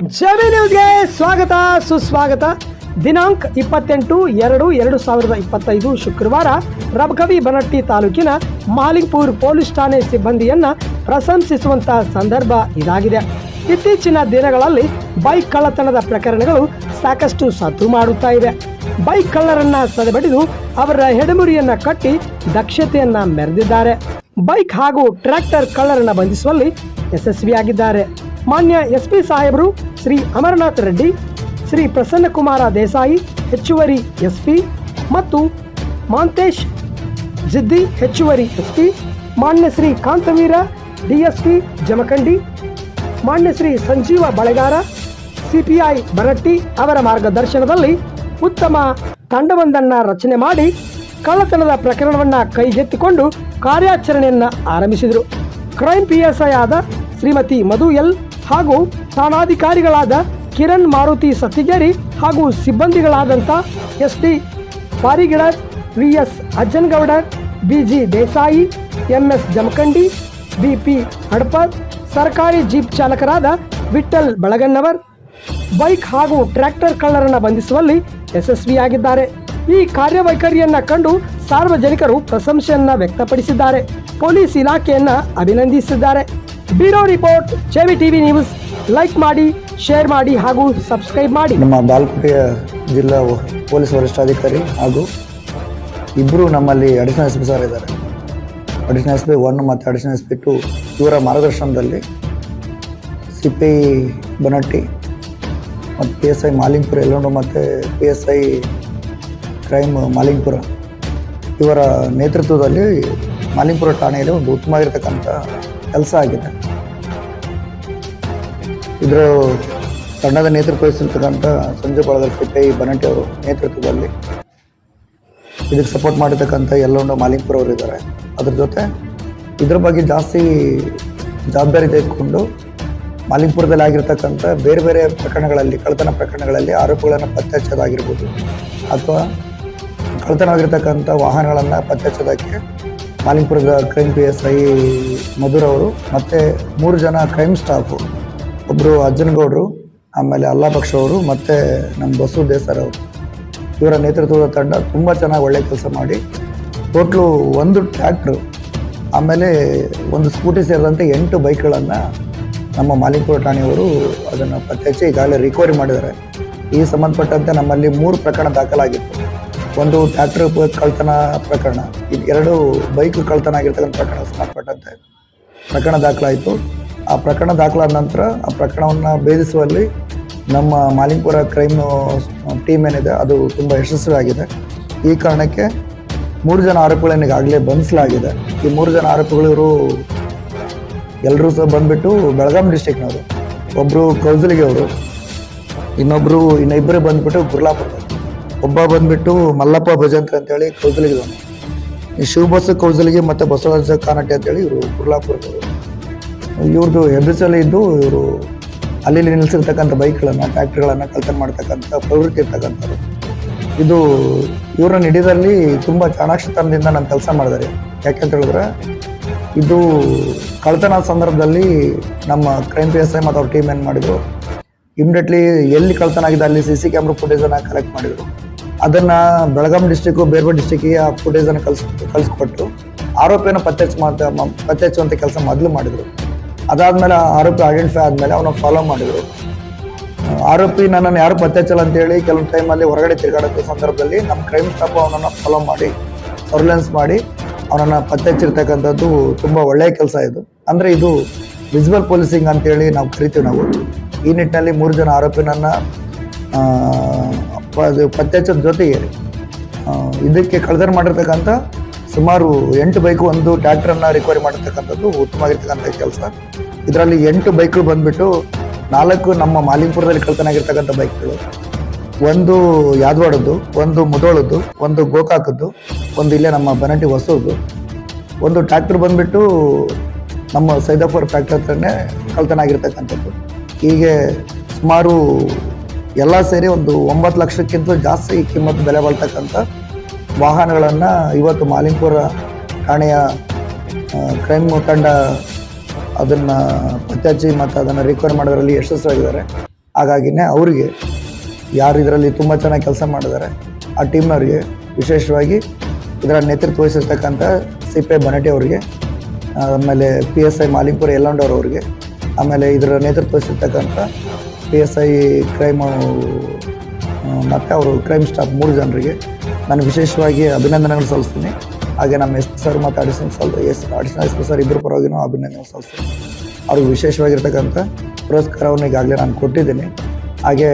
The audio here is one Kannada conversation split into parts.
ಜಮಿ ನ್ಯೂಸ್ಗೆ ಸ್ವಾಗತ, ಸುಸ್ವಾಗತ. ದಿನಾಂಕ ಇಪ್ಪತ್ತೆಂಟು ಎರಡು ಎರಡು ಸಾವಿರದ ಇಪ್ಪತ್ತೈದು ಶುಕ್ರವಾರ ರಬಕವಿ ಬನಟ್ಟಿ ತಾಲೂಕಿನ ಮಾಲಿಂಗ್ಪುರ್ ಪೊಲೀಸ್ ಠಾಣೆ ಸಿಬ್ಬಂದಿಯನ್ನ ಪ್ರಶಂಸಿಸುವಂತಹ ಸಂದರ್ಭ ಇದಾಗಿದೆ. ಇತ್ತೀಚಿನ ದಿನಗಳಲ್ಲಿ ಬೈಕ್ ಕಳ್ಳತನದ ಪ್ರಕರಣಗಳು ಸಾಕಷ್ಟು ಸದ್ದು ಮಾಡುತ್ತಾ ಇವೆ ಬೈಕ್ ಕಳ್ಳರನ್ನ ಸದೆಬಡಿದು ಅವರ ಹೆಡಮುರಿಯನ್ನ ಕಟ್ಟಿ ದಕ್ಷತೆಯನ್ನ ಮೆರೆದಿದ್ದಾರೆ. ಬೈಕ್ ಹಾಗೂ ಟ್ರ್ಯಾಕ್ಟರ್ ಕಳ್ಳರನ್ನ ಬಂಧಿಸುವಲ್ಲಿ ಯಶಸ್ವಿಯಾಗಿದ್ದಾರೆ. ಮಾನ್ಯ ಎಸ್ ಪಿ ಸಾಹೇಬರು ಶ್ರೀ ಅಮರನಾಥ್ ರೆಡ್ಡಿ, ಶ್ರೀ ಪ್ರಸನ್ನಕುಮಾರ ದೇಸಾಯಿ, ಹೆಚ್ಚುವರಿ ಎಸ್ ಪಿ ಮತ್ತು ಮಾಂತೇಶ್ ಜಿದ್ದಿ, ಹೆಚ್ಚುವರಿ ಎಸ್ ಪಿ ಮಾನ್ಯ ಶ್ರೀ ಕಾಂತವೀರ, ಡಿಎಸ್ಪಿ ಜಮಖಂಡಿ, ಮಾನ್ಯ ಶ್ರೀ ಸಂಜೀವ ಬಳೆಗಾರ, ಸಿಪಿಐ ಬರಟ್ಟಿ ಅವರ ಮಾರ್ಗದರ್ಶನದಲ್ಲಿ ಉತ್ತಮ ತಂಡವೊಂದನ್ನು ರಚನೆ ಮಾಡಿ ಕಳ್ಳತನದ ಪ್ರಕರಣವನ್ನು ಕೈಗೆತ್ತಿಕೊಂಡು ಕಾರ್ಯಾಚರಣೆಯನ್ನು ಆರಂಭಿಸಿದರು. ಕ್ರೈಮ್ ಪಿ ಎಸ್ ಐ ಆದ ಶ್ರೀಮತಿ ಮಧು ಎಲ್ ಹಾಗೂ ಠಾಣಾಧಿಕಾರಿಗಳಾದ ಕಿರಣ್ ಮಾರುತಿ ಸತ್ತಿಗೇರಿ ಹಾಗೂ ಸಿಬ್ಬಂದಿಗಳಾದಂಥ S T Parigidar V S Ajjangoudar B G Desai M S Jamakhandi B P Hadpad, ಸರ್ಕಾರಿ ಜೀಪ್ ಚಾಲಕರಾದ ವಿಠಲ್ ಬಳಗನ್ನವರ್. ಬೈಕ್ ಹಾಗೂ ಟ್ರ್ಯಾಕ್ಟರ್ ಕಳ್ಳರನ್ನು ಬಂಧಿಸುವಲ್ಲಿ ಯಶಸ್ವಿಯಾಗಿದ್ದಾರೆ. ಈ ಕಾರ್ಯವೈಖರಿಯನ್ನ ಕಂಡು ಸಾರ್ವಜನಿಕರು ಪ್ರಶಂಸೆಯನ್ನ ವ್ಯಕ್ತಪಡಿಸಿದ್ದಾರೆ. ಪೊಲೀಸ್ ಇಲಾಖೆಯನ್ನ ಅಭಿನಂದಿಸಿದ್ದಾರೆ. ಬ್ಯೂರೋ ರಿಪೋರ್ಟ್ ಚೆವಿ ಟಿವಿ ನ್ಯೂಸ್. ಲೈಕ್ ಮಾಡಿ ಶೇರ್ ಮಾಡಿ ಹಾಗೂ ಸಬ್ಸ್ಕ್ರೈಬ್ ಮಾಡಿ. ನಮ್ಮ ಬಾಲ್ಕೋಟೆಯ ಜಿಲ್ಲಾ ಪೊಲೀಸ್ ವರಿಷ್ಠಾಧಿಕಾರಿ ಹಾಗೂ ಇಬ್ಬರು ನಮ್ಮಲ್ಲಿ ಅಡಿಷನಲ್ ಎಸ್ ಪಿ ಸರ್ ಇದ್ದಾರೆ. ಅಡಿಷನಲ್ ಎಸ್ ಪಿ ಒನ್ ಮತ್ತು ಅಡಿಷನಲ್ ಎಸ್ ಪಿ ಟು ಇವರ ಮಾರ್ಗದರ್ಶನದಲ್ಲಿ ಸಿ ಬನಟ್ಟಿ ಮತ್ತು ಪಿ ಎಸ್ ಐ ಮಾಲಿಂಗ್ಪುರ ಎಲ್ಲೋಡು ಮತ್ತು P S I crime Mahalingpur ಇವರ ನೇತೃತ್ವದಲ್ಲಿ ಮಾಲಿಂಗ್ಪುರ ಠಾಣೆಯಲ್ಲಿ ಒಂದು ಉತ್ತಮವಾಗಿರ್ತಕ್ಕಂಥ ಕೆಲಸ ಆಗಿದೆ. ಇದರ ತಂಡದ ನೇತೃತ್ವ ವಹಿಸಿರ್ತಕ್ಕಂಥ ಸಂಜು ಬಳಗರ್ ಸಿಟ್ಟೆ ಬನಟಿ ಅವರು ನೇತೃತ್ವದಲ್ಲಿ ಇದಕ್ಕೆ ಸಪೋರ್ಟ್ ಮಾಡಿರ್ತಕ್ಕಂಥ ಎಲ್ಲೊಂದು ಮಾಲಿಂಗ್ಪುರ ಅವರು ಇದ್ದಾರೆ ಅದ್ರ ಜೊತೆ ಇದ್ರ ಬಗ್ಗೆ ಜಾಸ್ತಿ ಜವಾಬ್ದಾರಿ ತೆಗೆದುಕೊಂಡು ಮಾಲಿಂಗ್ಪುರದಲ್ಲಿ ಆಗಿರ್ತಕ್ಕಂಥ ಬೇರೆ ಬೇರೆ ಪ್ರಕರಣಗಳಲ್ಲಿ, ಕಳ್ಳತನ ಪ್ರಕರಣಗಳಲ್ಲಿ ಆರೋಪಗಳನ್ನು ಪತ್ತೆ ಹಚ್ಚೋದಾಗಿರ್ಬೋದು ಅಥವಾ ಕಳ್ಳತನವಾಗಿರ್ತಕ್ಕಂಥ ವಾಹನಗಳನ್ನು ಪತ್ತೆ ಹಚ್ಚೋದಕ್ಕೆ ಮಾಲಿಂಗ್ಪುರದ ಕ್ರೈಮ್ ಪಿ ಎಸ್ ಐ ಮಧುರವರು ಅವರು ಮತ್ತು ಮೂರು ಜನ ಕ್ರೈಮ್ ಸ್ಟಾಫು ಒಬ್ಬರು ಅಜ್ಜನಗೌಡರು, ಆಮೇಲೆ ಅಲ್ಲಾಪಕ್ಷ ಅವರು ಮತ್ತು ನಮ್ಮ ಬಸು ದೇಸರ್ ಅವರು. ಇವರ ನೇತೃತ್ವದ ತಂಡ ತುಂಬ ಚೆನ್ನಾಗಿ ಒಳ್ಳೆ ಕೆಲಸ ಮಾಡಿ, ಟೋಟ್ಲು ಒಂದು ಟ್ರ್ಯಾಕ್ಟ್ರು, ಆಮೇಲೆ ಒಂದು ಸ್ಕೂಟಿ ಸೇರಿದಂತೆ ಎಂಟು ಬೈಕ್ಗಳನ್ನು ನಮ್ಮ ಮಾಲಿಕಪುರ ಠಾಣೆಯವರು ಅದನ್ನು ಪತ್ತೆ ಹಚ್ಚಿ ಈಗಾಗಲೇ ರಿಕವರಿ ಮಾಡಿದ್ದಾರೆ. ಈ ಸಂಬಂಧಪಟ್ಟಂತೆ ನಮ್ಮಲ್ಲಿ ಮೂರು ಪ್ರಕರಣ ದಾಖಲಾಗಿತ್ತು. ಒಂದು ಟ್ರ್ಯಾಕ್ಟರ್ ಕಳ್ತನ ಪ್ರಕರಣ ಎರಡು ಬೈಕ್ ಕಳ್ತನ ಆಗಿರ್ತಕ್ಕಂಥ ಪ್ರಕರಣ ಸಂಬಂಧಪಟ್ಟಂತೆ ಪ್ರಕರಣ ದಾಖಲಾಯಿತು. ಆ ಪ್ರಕರಣ ದಾಖಲಾದ ನಂತರ ಆ ಪ್ರಕರಣವನ್ನು ಭೇದಿಸುವಲ್ಲಿ ನಮ್ಮ ಮಾಲಿಂಗ್ಪುರ ಕ್ರೈಮ್ ಟೀಮ್ ಏನಿದೆ, ಅದು ತುಂಬ ಯಶಸ್ವಿಯಾಗಿದೆ. ಈ ಕಾರಣಕ್ಕೆ ಮೂರು ಜನ ಆರೋಪಿಗಳನ್ನು ಈಗಾಗಲೇ ಬಂಧಿಸಲಾಗಿದೆ. ಈ ಮೂರು ಜನ ಆರೋಪಿಗಳು ಇವರು ಎಲ್ಲರೂ ಸಹ ಬಂದುಬಿಟ್ಟು ಬೆಳಗಾಂ ಡಿಸ್ಟಿಕ್ನವರು ಒಬ್ಬರು ಕೌಸಲಿಗೆ ಅವರು ಇನ್ನೊಬ್ಬರು ಇನ್ನಿಬ್ಬರು ಬಂದುಬಿಟ್ಟು ಗುರ್ಲಾಪುರ ಒಬ್ಬ ಬಂದುಬಿಟ್ಟು ಮಲ್ಲಪ್ಪ ಭಜಂತ್ರ ಅಂತೇಳಿ ಕೌಸಲಿಗೆದವನು ಈ ಶಿವಬಸ ಕೌಸಲಿಗೆ ಮತ್ತು ಬಸವರಾಜ ಕಾನಟ್ಟೆ ಅಂತೇಳಿ ಇವರು ಗುರ್ಲಾಪುರದವರು. ಇವ್ರದ್ದು ಹೆಬ್ಬಸಲ್ಲಿ ಇದ್ದು ಇವರು ಅಲ್ಲಿ ನಿಲ್ಲಿಸಿರ್ತಕ್ಕಂಥ ಬೈಕ್ಗಳನ್ನು, ಫ್ಯಾಕ್ಟ್ರಿಗಳನ್ನು ಕಳ್ತನ ಮಾಡ್ತಕ್ಕಂಥ ಪ್ರವೃತ್ತಿ ಇರ್ತಕ್ಕಂಥವ್ರು. ಇದು ಇವರ ಹಿಡಿದಲ್ಲಿ ತುಂಬ ಚಾಣಾಕ್ಷತನದಿಂದ ನಾನು ಕೆಲಸ ಮಾಡಿದ್ದಾರೆ ಯಾಕೆಂತ ಹೇಳಿದ್ರೆ, ಇದು ಕಳ್ತನ ಸಂದರ್ಭದಲ್ಲಿ ನಮ್ಮ ಕ್ರೈಮ್ ಪಿ ಎಸ್ ಐ ಮತ್ತು ಅವ್ರ ಟೀಮ್ ಏನು ಮಾಡಿದ್ರು ಇಮಿಡಿಯೇಟ್ಲಿ ಎಲ್ಲಿ ಕಳ್ತನ ಆಗಿದೆ ಅಲ್ಲಿ ಸಿ ಸಿ ಕ್ಯಾಮ್ರಾ ಫುಟೇಜನ್ನು ಕಲೆಕ್ಟ್ ಮಾಡಿದರು. ಅದನ್ನು ಬೆಳಗಾಂ ಡಿಸ್ಟಿಕ್ಕು ಬೇರೆ ಬೇರೆ ಡಿಸ್ಟಿಕ್ಕಿಗೆ ಆ ಫುಟೇಜನ್ನು ಕಲಿಸ್ ಕಳಿಸ್ಕೊಟ್ಟು ಆರೋಪಿಯನ್ನು ಪತ್ತೆ ಪತ್ತೆ ಹಚ್ಚುವಂಥ ಕೆಲಸ ಮೊದಲು ಮಾಡಿದರು. ಅದಾದಮೇಲೆ ಆರೋಪಿ ಐಡೆಂಟಿಫೈ ಆದಮೇಲೆ ಅವನ ಫಾಲೋ ಮಾಡಿದ್ರು. ಆರೋಪಿ ನನ್ನನ್ನು ಯಾರು ಪತ್ತೆ ಹಚ್ಚಲ್ಲ ಅಂತೇಳಿ ಕೆಲವೊಂದು ಟೈಮಲ್ಲಿ ಹೊರಗಡೆ ತಿರುಗಾಡೋ ಸಂದರ್ಭದಲ್ಲಿ ನಮ್ಮ ಕ್ರೈಮ್ ಸ್ಟಾಫ್ ಅವನನ್ನು ಫಾಲೋ ಮಾಡಿ ಸರ್ವೆಲೆನ್ಸ್ ಮಾಡಿ, ಅವನನ್ನು ಪತ್ತೆ ಹಚ್ಚಿರ್ತಕ್ಕಂಥದ್ದು ತುಂಬ ಒಳ್ಳೆಯ ಕೆಲಸ ಇದು. ಅಂದರೆ ಇದು ವಿಸಿಬಲ್ ಪೊಲೀಸಿಂಗ್ ಅಂತೇಳಿ ನಾವು ಕರಿತೀವಿ ನಾವು. ಈ ನಿಟ್ಟಿನಲ್ಲಿ ಮೂರು ಜನ ಆರೋಪಿನನ್ನು ಪತ್ತೆ ಹಚ್ಚೋದ್ರ ಜೊತೆಗೆ ಇದಕ್ಕೆ ಕಳ್ತನ ಮಾಡಿರ್ತಕ್ಕಂಥ ಸುಮಾರು ಎಂಟು ಬೈಕು ಒಂದು ಟ್ಯಾಕ್ಟ್ರನ್ನು ರಿಕವರಿ ಮಾಡಿರ್ತಕ್ಕಂಥದ್ದು ಉತ್ತಮವಾಗಿರ್ತಕ್ಕಂಥ ಕೆಲಸ. ಇದರಲ್ಲಿ ಎಂಟು ಬೈಕ್ಗಳು ಬಂದ್ಬಿಟ್ಟು ನಾಲ್ಕು ನಮ್ಮ ಮಾಲಿಂಪುರದಲ್ಲಿ ಕಳ್ತನಾಗಿರ್ತಕ್ಕಂಥ ಬೈಕ್ಗಳು. ಒಂದು ಯಾದವಾಡದ್ದು, ಒಂದು ಮುದೋಳದ್ದು, ಒಂದು ಗೋಕಾಕದ್ದು, ಒಂದು ಇಲ್ಲೇ ನಮ್ಮ ಬನಟಿ ಹೊಸದು ಒಂದು ಟ್ರ್ಯಾಕ್ಟರ್ ಬಂದ್ಬಿಟ್ಟು ನಮ್ಮ ಸೈದಾಪುರ ಫ್ಯಾಕ್ಟ್ರಿ ಹತ್ರನೇ ಕಳ್ತನಾಗಿರ್ತಕ್ಕಂಥದ್ದು. ಹೀಗೆ ಸುಮಾರು ಎಲ್ಲ ಸೇರಿ ಒಂದು ಒಂಬತ್ತು ಲಕ್ಷಕ್ಕಿಂತ ಜಾಸ್ತಿ ಕಿಮ್ಮತ್ತು ಬೆಲೆ ಬಾಳ್ತಕ್ಕಂಥ ವಾಹನಗಳನ್ನು ಇವತ್ತು ಮಾಲಿಂಪುರ ಠಾಣೆಯ ಕ್ರೈಮ್ ತಂಡ ಅದನ್ನು ಪತ್ತೆ ಹಚ್ಚಿ ಮತ್ತು ಅದನ್ನು ರಿಕವರ್ ಮಾಡೋದ್ರಲ್ಲಿ ಯಶಸ್ವಿಯಾಗಿದ್ದಾರೆ. ಹಾಗಾಗಿನೇ ಅವರಿಗೆ ಯಾರು ಇದರಲ್ಲಿ ತುಂಬ ಚೆನ್ನಾಗಿ ಕೆಲಸ ಮಾಡಿದ್ದಾರೆ. ಆ ಟೀಮ್ನವರಿಗೆ ವಿಶೇಷವಾಗಿ ಇದರ ನೇತೃತ್ವ ವಹಿಸಿರ್ತಕ್ಕಂಥ ಸಿ ಪಿ ಬನಟಿ ಅವರಿಗೆ ಆಮೇಲೆ ಪಿ ಎಸ್ ಐ ಮಾಲಿಂಪುರ ಯಲ್ಲಂಡವ್ರ ಅವರಿಗೆ, ಆಮೇಲೆ ಇದರ ನೇತೃತ್ವ ವಹಿಸಿರ್ತಕ್ಕಂಥ ಪಿ ಎಸ್ ಐ ಕ್ರೈಮ್ ಮತ್ತು ಅವರು ಕ್ರೈಮ್ ಸ್ಟಾಫ್ ಮೂರು ಜನರಿಗೆ ನಾನು ವಿಶೇಷವಾಗಿ ಅಭಿನಂದನೆಗಳು ಸಲ್ಲಿಸ್ತೀನಿ. ಹಾಗೆ ನಮ್ಮ ಎಸ್ ಪಿ ಸರ್ ಮತ್ತು ಅಡಿಷನಲ್ ಸಲ್ S additional S P sir ಇಬ್ಬರು ಪರವಾಗಿ ನಾವು ಅಭಿನಂದನೆ ಸಲ್ಲಿಸ್ತೀನಿ. ಅವ್ರಿಗೆ ವಿಶೇಷವಾಗಿರ್ತಕ್ಕಂಥ ಪುರಸ್ಕಾರವನ್ನು ಈಗಾಗಲೇ ನಾನು ಕೊಟ್ಟಿದ್ದೀನಿ. ಹಾಗೆ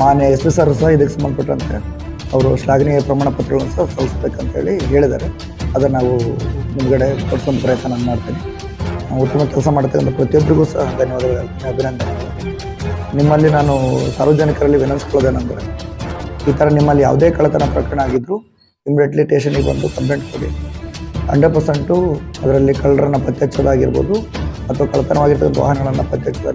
ಮಾನ್ಯ ಎಸ್ ಪಿ ಸರ್ ಸಹ ಇದಕ್ಕೆ ಸಂಬಂಧಪಟ್ಟಂತೆ ಅವರು ಶ್ಲಾಘನೀಯ ಪ್ರಮಾಣ ಪತ್ರಗಳನ್ನು ಸಹ ಸಲ್ಲಿಸ್ಬೇಕಂತ ಹೇಳಿ ಹೇಳಿದ್ದಾರೆ. ಅದನ್ನು ನಾವು ಮುಂದ್ಗಡೆ ಕೊಡಿಸೋ ಪ್ರಯತ್ನ ನಾನು ಮಾಡ್ತೀನಿ. ಉತ್ತಮ ಕೆಲಸ ಮಾಡ್ತಕ್ಕಂಥ ಪ್ರತಿಯೊಬ್ಬರಿಗೂ ಸಹ ಧನ್ಯವಾದಗಳು. ಅಭಿನಂದನೆ ನಿಮ್ಮಲ್ಲಿ ನಾನು ಸಾರ್ವಜನಿಕರಲ್ಲಿ ವಿನಂತಿಸ್ಕೊಳ್ಳೋದೇನೆಂದರೆ ಈ ಥರ ನಿಮ್ಮಲ್ಲಿ ಯಾವುದೇ ಕಳ್ಳತನ ಪ್ರಕರಣ ಆಗಿದ್ದರೂ ಇಮಿಡಿಯೇಟ್ಲಿ ಸ್ಟೇಷನಿಗೆ ಬಂದು ಕಂಪ್ಲೇಂಟ್ ಕೊಡಿ. ಹಂಡ್ರೆಡ್ ಪರ್ಸೆಂಟು ಅದರಲ್ಲಿ ಕಳ್ಳರನ್ನು ಪತ್ತೆ ಹಚ್ಚೋದಾಗಿರ್ಬೋದು ಅಥವಾ ಕಳ್ಳತನವಾಗಿರ್ತಕ್ಕಂಥ ವಾಹನಗಳನ್ನು ಪತ್ತೆ ಹಚ್ಚೋದಾಗಿ